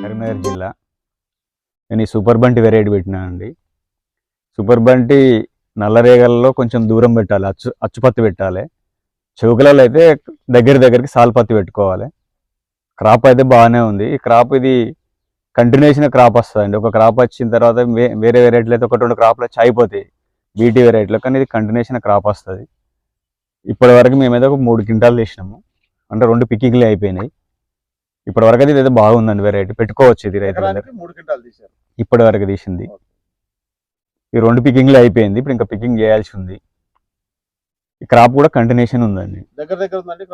కరీంనగర్ జిల్లా. నేను ఈ సూపర్ బంటి వెరైటీ పెట్టినానండి. సూపర్ బంటి నల్లరేగల్లో కొంచెం దూరం పెట్టాలి అచ్చు అచ్చుపత్తి పెట్టాలి. చౌకలలో అయితే దగ్గర దగ్గరికి సాల్పత్తి పెట్టుకోవాలి. క్రాప్ అయితే బాగానే ఉంది. ఈ క్రాప్ ఇది కంటిన్యూషన్ క్రాప్ వస్తుందండి. ఒక క్రాప్ వచ్చిన తర్వాత వేరే వెరైటీలు అయితే ఒక రెండు క్రాప్లు వచ్చి అయిపోతాయి. బీటీ వెరైటీలో కానీ ఇది కంటిన్యూషన్ క్రాప్ వస్తుంది. ఇప్పటి వరకు మేమైతే ఒక మూడు క్వింటాలు తీసినాము అంటే రెండు పికింగ్లే అయిపోయినాయి. ఇప్పటి వరకు అయితే ఇదైతే బాగుందండి వెరైటీ పెట్టుకోవచ్చు ఇది మూడు క్వింటాలు తీశారు. ఇప్పటి వరకు తీసింది ఈ రెండు పికింగ్లు అయిపోయింది. ఇప్పుడు ఇంకా పికింగ్ చేయాల్సి ఉంది. ఈ క్రాప్ కూడా కంటిన్యూషన్ ఉందండి. దగ్గర దగ్గర ఉందండి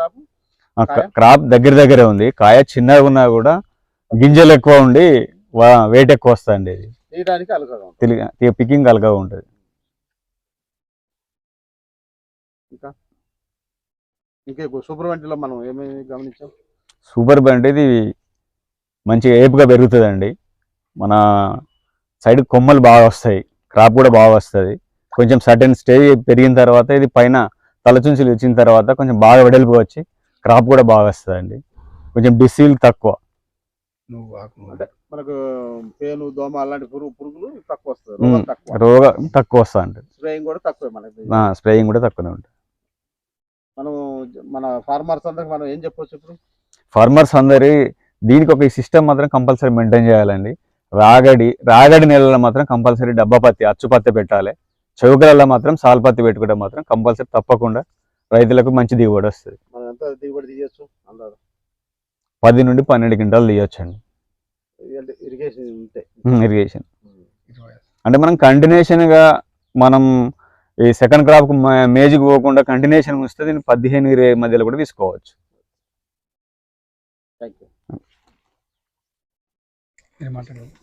క్రాప్ దగ్గర దగ్గరే ఉంది. కాయ చిన్నగా ఉన్నా కూడా గింజలు ఎక్కువ ఉండి వెయిట్ ఎక్కువ వస్తుంది ఇది. తీయడానికి పికింగ్ అలగా ఉంటుంది. ఇంకే? సూపర్ వంటిలో మనం ఏమేమి గమనించాం? సూపర్ బండి ఇది మంచిగా ఏపుగా పెరుగుతుందండి. మన సైడ్ కొమ్మలు బాగా వస్తాయి. క్రాప్ కూడా బాగా వస్తుంది. కొంచెం సర్టెన్ స్టేజ్ పెరిగిన తర్వాత ఇది పైన తలచుంచులు ఇచ్చిన తర్వాత కొంచెం బాగా వెడల్పు వచ్చి క్రాప్ కూడా బాగా వస్తుందండి. కొంచెం డిసీల్ తక్కువ. అంటే మనకు పేను దోమ అలాంటి పురుగు పురుగులు తక్కువ వస్తుంది. రోగం తక్కువ. వస్తుంది స్ప్రేయింగ్ కూడా తక్కువే మనకి. స్ప్రేయింగ్ కూడా తక్కువనే ఉంటుంది. మనం మన ఫార్మర్స్ అందరికి మనం ఏం చెప్పొచ్చు ఇప్పుడు? ఫార్మర్స్ అందరి దీనికి ఒక సిస్టమ్ మాత్రం కంపల్సరీ మెయింటైన్ చేయాలండి. రాగడి రాగడి నెలలో మాత్రం కంపల్సరీ డబ్బా పత్తి అచ్చు పత్తి పెట్టాలి. చౌకలలో మాత్రం సాల్ పత్తి పెట్టుకుంటే మాత్రం కంపల్సరీ తప్పకుండా రైతులకు మంచి దిగుబడి వస్తుంది. దిగుబడి తీయచ్చు పది నుండి పన్నెండు క్వింటాలు తీయొచ్చండి. ఇరిగేషన్ అంటే మనం కంటిన్యూషన్గా మనం ఈ సెకండ్ క్రాప్కు మేజుకు పోకుండా కంటిన్యూషన్ వస్తే దీన్ని పదిహేను ఇరవై మధ్యలో కూడా తీసుకోవచ్చు. థ్యాంక్ యూ మీరు మాట్లాడండి